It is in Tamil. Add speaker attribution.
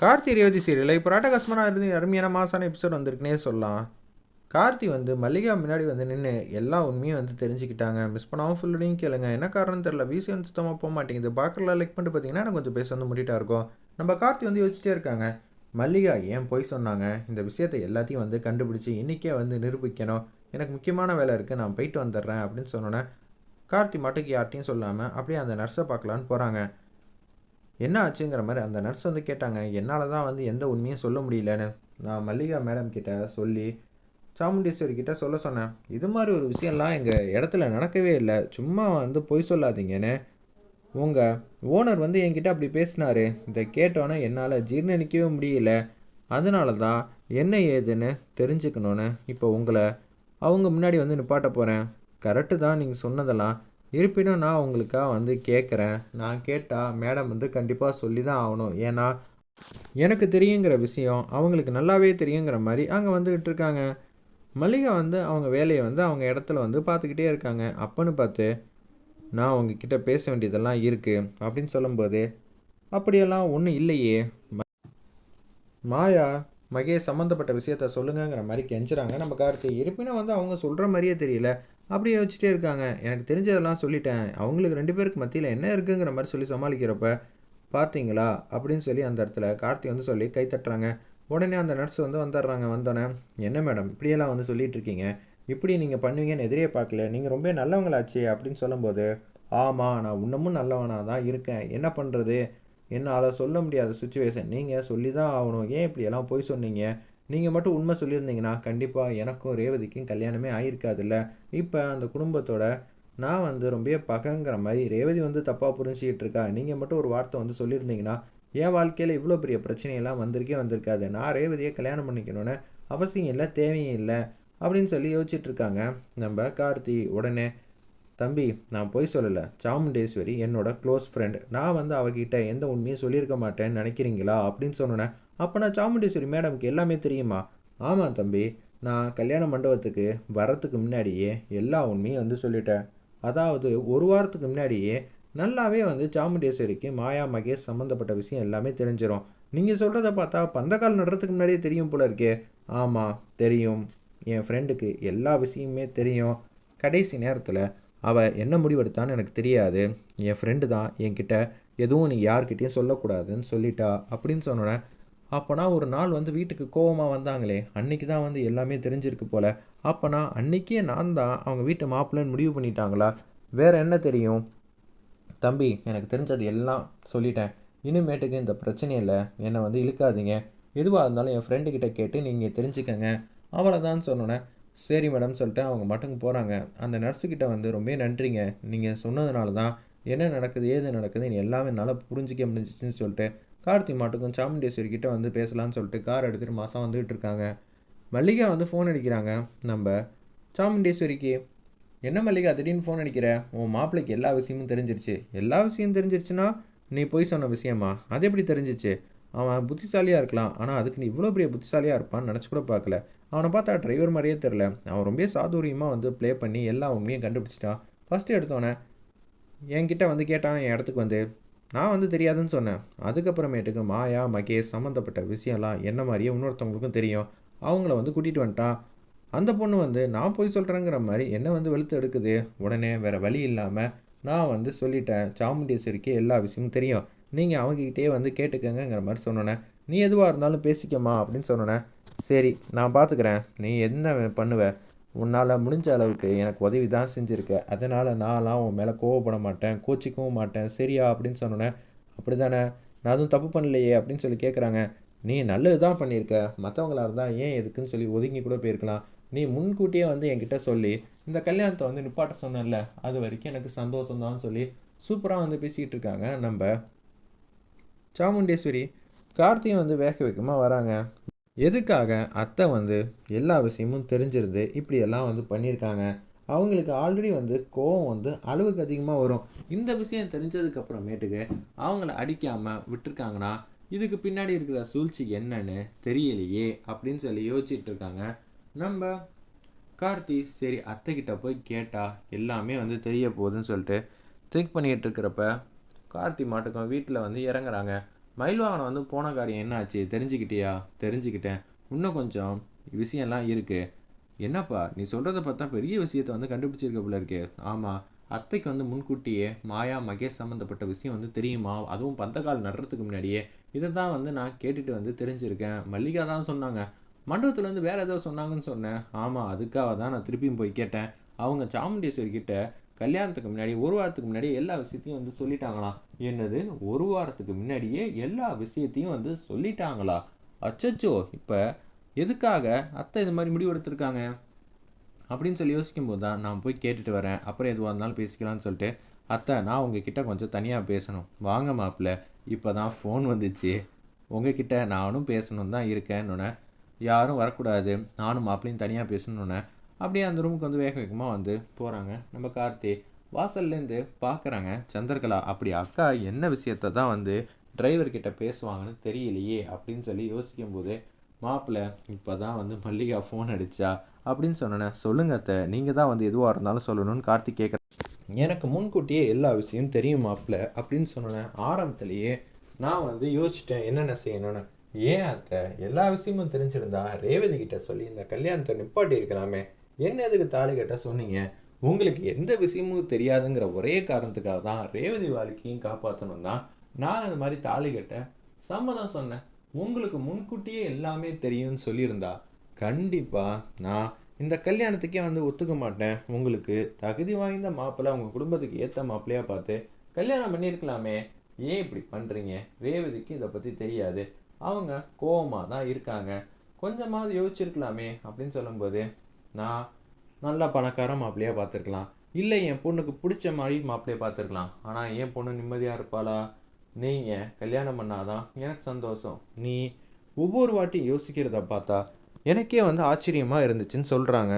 Speaker 1: கார்த்தி ரேவதி சீரியலில் இப்போ ராட்டகாஸ்மனாக இருந்து அருமையான மாசான எபிசோட் வந்திருக்குனே சொல்லலாம். கார்த்தி வந்து மல்லிகா முன்னாடி வந்து நின்று எல்லா உண்மையும் வந்து தெரிஞ்சுக்கிட்டாங்க. மிஸ் பண்ணாமல் ஃபுல்லையும் கேளுங்க. என்ன காரணம் தெரில வீசி வந்து சுத்தமாக போக மாட்டேங்குது. பார்க்கலாம் லைக் பண்ணிட்டு பார்த்தீங்கன்னா எனக்கு கொஞ்சம் பேச வந்து முடிட்டா இருக்கும். நம்ம கார்த்தி வந்து யோசிச்சிட்டே இருக்காங்க. மல்லிகா ஏன் போய் சொன்னாங்க? இந்த விஷயத்தை எல்லாத்தையும் வந்து கண்டுபிடிச்சி இன்றைக்கே வந்து நிரூபிக்கணும். எனக்கு முக்கியமான வேலை இருக்குது நான் போயிட்டு வந்துடுறேன் அப்படின்னு சொன்னோன்னே கார்த்தி மட்டுக்கு யார்ட்டையும் சொல்லாமல் அப்படியே அந்த நர்ஸை பார்க்கலான்னு போகிறாங்க என்ன ஆச்சுங்கிற மாதிரி அந்த நர்ஸ் வந்து கேட்டாங்க என்னால் தான் வந்து எந்த உண்மையும் சொல்ல முடியலன்னு. நான் மல்லிகா மேடம் கிட்ட சொல்லி சாமுண்டீஸ்வரி கிட்ட சொல்ல சொன்னேன். இது மாதிரி ஒரு விஷயம்லாம் எங்கள் இடத்துல நடக்கவே இல்லை. சும்மா வந்து பொய் சொல்லாதீங்கன்னு. உங்கள் ஓனர் வந்து என்கிட்ட அப்படி பேசினாரு. இதை கேட்டோன்னே என்னால் ஜீர்ணிக்கவே முடியல. அதனால தான் என்ன ஏதுன்னு தெரிஞ்சுக்கணுன்னு இப்போ உங்களை அவங்க முன்னாடி வந்து நிப்பாட்ட போகிறேன் கரெக்டு தான் நீங்கள் சொன்னதெல்லாம். இருப்பினும் நான் உங்களுக்காக வந்து கேட்குறேன். நான் கேட்டால் மேடம் வந்து கண்டிப்பாக சொல்லி தான் ஆகணும். ஏன்னா எனக்கு தெரியுங்கிற விஷயம் அவங்களுக்கு நல்லாவே தெரியுங்கிற மாதிரி அங்கே வந்துக்கிட்டு இருக்காங்க. மல்லிகா வந்து அவங்க வேலையை வந்து அவங்க இடத்துல வந்து பார்த்துக்கிட்டே இருக்காங்க. அப்போன்னு பார்த்து நான் உங்ககிட்ட பேச வேண்டியதெல்லாம் இருக்குது அப்படின்னு சொல்லும்போது அப்படியெல்லாம் ஒன்றும் இல்லையே. மாயா மகேஷ் சம்மந்தப்பட்ட விஷயத்த சொல்லுங்கங்கிற மாதிரி கெஞ்சுறாங்க. நம்ம கார்த்தி இருப்பினும் வந்து அவங்க சொல்கிற மாதிரியே தெரியல. அப்படியே யோசிச்சிட்டே இருக்காங்க. எனக்கு தெரிஞ்சதெல்லாம் சொல்லிட்டேன். அவங்களுக்கு ரெண்டு பேருக்கு மத்தியில் என்ன இருக்குங்கிற மாதிரி சொல்லி சமாளிக்கிறப்ப பார்த்தீங்களா அப்படின்னு சொல்லி அந்த இடத்துல கார்த்தி வந்து சொல்லி கை தட்டுறாங்க. உடனே அந்த நர்ஸ் வந்து வந்துடுறாங்க வந்தோடனே என்ன மேடம் இப்படியெல்லாம் வந்து சொல்லிட்டு இருக்கீங்க? இப்படி நீங்கள் பண்ணுவீங்கன்னு எதிரே பார்க்கல. நீங்கள் ரொம்ப நல்லவங்களாச்சு அப்படின்னு சொல்லும்போது ஆமாம் நான் இன்னமும் நல்லவனாக தான் இருக்கேன். என்ன பண்ணுறது என்னால் சொல்ல முடியாத சுச்சுவேஷன் நீங்கள் சொல்லி தான் ஆகணும். ஏன் இப்படியெல்லாம் போய் சொன்னீங்க? நீங்கள் மட்டும் உண்மை சொல்லியிருந்தீங்கன்னா கண்டிப்பாக எனக்கும் ரேவதிக்கும் கல்யாணமே ஆயிருக்காதுல்ல. இப்போ அந்த குடும்பத்தோட நான் வந்து ரொம்ப பகங்கிற மாதிரி ரேவதி வந்து தப்பாக புரிஞ்சுக்கிட்டு இருக்கா? நீங்கள் மட்டும் ஒரு வார்த்தை வந்து சொல்லியிருந்தீங்கன்னா என் வாழ்க்கையில் இவ்வளோ பெரிய பிரச்சனையெல்லாம் வந்திருக்கே வந்திருக்காது. நான் ரேவதியை கல்யாணம் பண்ணிக்கணும்னு அவசியம் இல்லை தேவையும் இல்லை அப்படின்னு சொல்லி யோசிச்சுட்டு இருக்காங்க. நம்ம கார்த்தி உடனே தம்பி நான் போய் சொல்லலை. சாமுண்டேஸ்வரி என்னோட க்ளோஸ் ஃப்ரெண்ட் நான் வந்து அவகிட்ட எந்த உண்மையும் சொல்லியிருக்க மாட்டேன்னு நினைக்கிறீங்களா அப்படின்னு சொன்னேன் அப்போ நான் சாமுண்டேஸ்வரி மேடம்க்கு எல்லாமே தெரியுமா? ஆமாம் தம்பி நான் கல்யாண மண்டபத்துக்கு வரத்துக்கு முன்னாடியே எல்லா உண்மையும் வந்து சொல்லிட்டேன். அதாவது ஒரு வாரத்துக்கு முன்னாடியே நல்லாவே வந்து சாமுண்டேஸ்வரிக்கு மாயா மகேஷ் சம்மந்தப்பட்ட விஷயம் எல்லாமே தெரிஞ்சிடும் நீங்கள் சொல்கிறத பார்த்தா பந்தக்கால் நடுறதுக்கு முன்னாடியே தெரியும் போல இருக்கே. ஆமாம் தெரியும். என் ஃப்ரெண்டுக்கு எல்லா விஷயமுமே தெரியும். கடைசி நேரத்தில் அவள் என்ன முடிவெடுத்தான்னு எனக்கு தெரியாது. என் ஃப்ரெண்டு தான் என்கிட்ட எதுவும் நீ யார்கிட்டேயும் சொல்லக்கூடாதுன்னு சொல்லிட்டா அப்படின்னு சொன்னோன்னே அப்போனா ஒரு நாள் வந்து வீட்டுக்கு கோவமாக வந்தாங்களே அன்னைக்கு தான் வந்து எல்லாமே தெரிஞ்சிருக்கு போல. அப்போனா அன்னைக்கே நான் தான் அவங்க வீட்டு மாப்பிள்ளைன்னு முடிவு பண்ணிட்டாங்களா? வேற என்ன தெரியும்? தம்பி எனக்கு தெரிஞ்சது எல்லாம் சொல்லிட்டேன். இனிமேட்டுக்கு இந்த பிரச்சனையில் என்னை வந்து இழுக்காதீங்க. எதுவாக இருந்தாலும் என் ஃப்ரெண்டு கிட்ட கேட்டு நீங்கள் தெரிஞ்சுக்கங்க. அவ்வளோதான் சொன்னோன்னே சரி மேடம் சொல்லிட்டு அவங்க மட்டும் போகிறாங்க அந்த நர்ஸுக்கிட்ட வந்து ரொம்ப நன்றிங்க. நீங்கள் சொன்னதுனால தான் என்ன நடக்குது ஏது நடக்குதுன்னு எல்லாமே என்னால் புரிஞ்சிக்க முடிஞ்சிச்சுன்னு சொல்லிட்டு கார்த்தி மாட்டுக்கும் சாமுண்டேஸ்வரி கிட்டே வந்து பேசலாம்னு சொல்லிட்டு கார் எடுத்துகிட்டு மாதம் வந்துகிட்டு இருக்காங்க. மல்லிகா வந்து ஃபோன் அடிக்கிறாங்க. நம்ம சாமுண்டேஸ்வரிக்கு என்ன மல்லிகா திடீர்னு ஃபோன் அடிக்கிற? உன் மாப்பிள்ளைக்கு எல்லா விஷயமும் தெரிஞ்சிருச்சு. எல்லா விஷயமும் தெரிஞ்சிருச்சுன்னா நீ போய் சொன்ன விஷயமா? அது எப்படி தெரிஞ்சிச்சு? அவன் புத்திசாலியாக இருக்கலாம். ஆனால் அதுக்கு நீ இவ்வளோ பெரிய புத்திசாலியாக இருப்பான்னு நினச்சி கூட பார்க்கல. அவனை பார்த்தா டிரைவர் மாதிரியே தெரில அவன் ரொம்ப சாதுரியமாக வந்து ப்ளே பண்ணி எல்லா உண்மையும் கண்டுபிடிச்சிட்டான். ஃபஸ்ட்டு எடுத்தோன்னே என்கிட்ட வந்து கேட்டான் என் இடத்துக்கு வந்து. நான் வந்து தெரியாதுன்னு சொன்னேன். அதுக்கப்புறமேட்டுக்கு மாயா மகேஷ் சம்மந்தப்பட்ட விஷயம்லாம் என்ன மாதிரியே இன்னொருத்தவங்களுக்கும் தெரியும். அவங்கள வந்து கூட்டிகிட்டு வந்துட்டான். அந்த பொண்ணு வந்து நான் போய் சொல்கிறேங்கிற மாதிரி என்ன வந்து வெளுத்து எடுக்குது? உடனே வேறு வழி இல்லாமல் நான் வந்து சொல்லிட்டேன். சாமுண்டீஸ்வரிக்கு எல்லா விஷயமும் தெரியும். நீங்கள் அவங்கக்கிட்டே வந்து கேட்டுக்கங்கிற மாதிரி சொன்னோன்னே நீ எதுவாக இருந்தாலும் பேசிக்கம்மா அப்படின்னு சொன்னோன்னே சரி நான் பார்த்துக்கிறேன் நீ என்ன பண்ணுவ? உன்னால் முடிஞ்ச அளவுக்கு எனக்கு உதவி தான் செஞ்சுருக்க. அதனால் நான்லாம் உன் மேலே கோவப்பட மாட்டேன் கோச்சிக்கவும் மாட்டேன். சரியா? அப்படின்னு சொன்னோன்னே அப்படி தானே நான் அதுவும் தப்பு பண்ணலையே அப்படின்னு சொல்லி கேட்குறாங்க நீ நல்லது தான் பண்ணியிருக்க மற்றவங்களா இருந்தால் ஏன் எதுக்குன்னு சொல்லி ஒதுங்கி கூட போயிருக்கலாம். நீ முன்கூட்டியே வந்து என்கிட்ட சொல்லி இந்த கல்யாணத்தை வந்து நிப்பாட்ட சொன்னல அது வரைக்கும் எனக்கு சந்தோஷம் தான் சொல்லி சூப்பராக வந்து பேசிக்கிட்டு இருக்காங்க. நம்ம சாமுண்டேஸ்வரி கார்த்தியும் வந்து வேக வேகமாக வராங்க. எதுக்காக அத்தை வந்து எல்லா விஷயமும் தெரிஞ்சிருந்து இப்படியெல்லாம் வந்து பண்ணியிருக்காங்க? அவங்களுக்கு ஆல்ரெடி வந்து கோவம் வந்து அளவுக்கு அதிகமாக வரும். இந்த விஷயம் தெரிஞ்சதுக்கப்புறமேட்டுக்கு அவங்கள அடிக்காமல் விட்டுருக்காங்கன்னா இதுக்கு பின்னாடி இருக்கிற சூழ்ச்சி என்னன்னு தெரியலையே அப்படின்னு சொல்லி யோசிச்சுட்டு இருக்காங்க. நம்ம கார்த்தி சரி அத்தைக்கிட்ட போய் கேட்டால் எல்லாமே வந்து தெரிய போகுதுன்னு சொல்லிட்டு திங்க் பண்ணிகிட்டு இருக்கிறப்ப கார்த்தி மாட்டுக்கும் வீட்டில் வந்து இறங்குறாங்க. மயில் வாகனம் வந்து போன காரியம் என்னாச்சு தெரிஞ்சுக்கிட்டியா? தெரிஞ்சுக்கிட்டேன். இன்னும் கொஞ்சம் விஷயம்லாம் இருக்குது என்னப்பா நீ சொல்கிறத பார்த்தா பெரிய விஷயத்தை வந்து கண்டுபிடிச்சிருக்க போல இருக்கே. ஆமாம் அத்தைக்கு வந்து முன்கூட்டியே மாயா மகேஷ் சம்மந்தப்பட்ட விஷயம் வந்து தெரியுமா? அதுவும் பந்தக்கால் நடுறதுக்கு முன்னாடியே. இதை தான் வந்து நான் கேட்டுட்டு வந்து தெரிஞ்சிருக்கேன். மல்லிகா தான் சொன்னாங்க. மண்டபத்தில் வந்து வேறு ஏதோ சொன்னாங்கன்னு சொன்னேன். ஆமாம் அதுக்காக தான் நான் திருப்பியும் போய் கேட்டேன். அவங்க சாமுண்டீஸ்வரி கிட்ட கல்யாணத்துக்கு முன்னாடி ஒரு வாரத்துக்கு முன்னாடி எல்லா விஷயத்தையும் வந்து சொல்லிட்டாங்களா? என்னது? ஒரு வாரத்துக்கு முன்னாடியே எல்லா விஷயத்தையும் வந்து சொல்லிட்டாங்களா? அச்சச்சோ! இப்போ எதுக்காக அத்தை இது மாதிரி முடிவு எடுத்திருக்காங்க? அப்படின்னு சொல்லி யோசிக்கும்போது தான் நான் போய் கேட்டுட்டு வரேன். அப்புறம் எதுவாக இருந்தாலும் பேசிக்கலாம்னு சொல்லிட்டு அத்தை நான் உங்ககிட்ட கொஞ்சம் தனியாக பேசணும். வாங்க மாப்பிள்ள இப்போ தான் ஃபோன் வந்துச்சு. உங்ககிட்ட நானும் பேசணும் தான் இருக்கேன்னு யாரும் வரக்கூடாது. நானும் மாப்பிளையும் தனியாக பேசணுன்னு அப்படியே அந்த ரூமுக்கு வந்து வேக வேகமாக வந்து போகிறாங்க நம்ம கார்த்தி வாசல்லேருந்து பார்க்குறாங்க சந்திரகலா அப்படி அக்கா என்ன விஷயத்த தான் வந்து டிரைவர்கிட்ட பேசுவாங்கன்னு தெரியலையே? அப்படின்னு சொல்லி யோசிக்கும்போது மாப்பிள்ளை இப்போ தான் வந்து மல்லிகா ஃபோன் அடித்தா அப்படின்னு சொன்னேன்னே சொல்லுங்க அத்தை நீங்கள் தான் வந்து எதுவாக இருந்தாலும் சொல்லணும்னு கார்த்தி கேட்குறேன் எனக்கு முன்கூட்டியே எல்லா விஷயமும் தெரியும் மாப்பிள்ளை அப்படின்னு சொன்னேன் ஆரம்பத்திலேயே நான் வந்து யோசிச்சிட்டேன் என்னென்ன செய்யணும்னு. ஏன் அத்தை எல்லா விஷயமும் தெரிஞ்சிருந்தா ரேவதி கிட்ட சொல்லி இந்த கல்யாணத்தை நிப்பாட்டி இருக்கலாமே என்ன எதுக்கு தாலி கட்ட சொன்னீங்க? உங்களுக்கு எந்த விஷயமும் தெரியாதுங்கிற ஒரே காரணத்துக்காக தான் ரேவதி வாழ்க்கையும் காப்பாற்றணும் தான் நான் இந்த மாதிரி தாலி கட்ட சம்மதம் சொன்னேன். உங்களுக்கு முன்கூட்டியே எல்லாமே தெரியும்னு சொல்லியிருந்தா கண்டிப்பாக நான் இந்த கல்யாணத்துக்கே வந்து ஒத்துக்க மாட்டேன். உங்களுக்கு தகுதி வாய்ந்த மாப்பிள்ளை உங்கள் குடும்பத்துக்கு ஏற்ற மாப்பிள்ளையாக பார்த்து கல்யாணம் பண்ணியிருக்கலாமே. ஏன் இப்படி பண்ணுறீங்க ரேவதிக்கு இதை பற்றி தெரியாது. அவங்க கோவமாக தான் இருக்காங்க. கொஞ்சமாவது யோசிச்சிருக்கலாமே அப்படின்னு சொல்லும்போது நான் நல்லா பணக்கார மாப்பிள்ளையாக பார்த்துருக்கலாம். இல்லை என் பொண்ணுக்கு பிடிச்ச மாதிரி மாப்பிள்ளையை பார்த்துருக்கலாம். ஆனால் என் பொண்ணு நிம்மதியாக இருப்பாளா? நீங்கள் கல்யாணம் பண்ணாதான் எனக்கு சந்தோஷம். நீ ஒவ்வொரு வாட்டியும் யோசிக்கிறத பார்த்தா எனக்கே வந்து ஆச்சரியமாக இருந்துச்சுன்னு சொல்கிறாங்க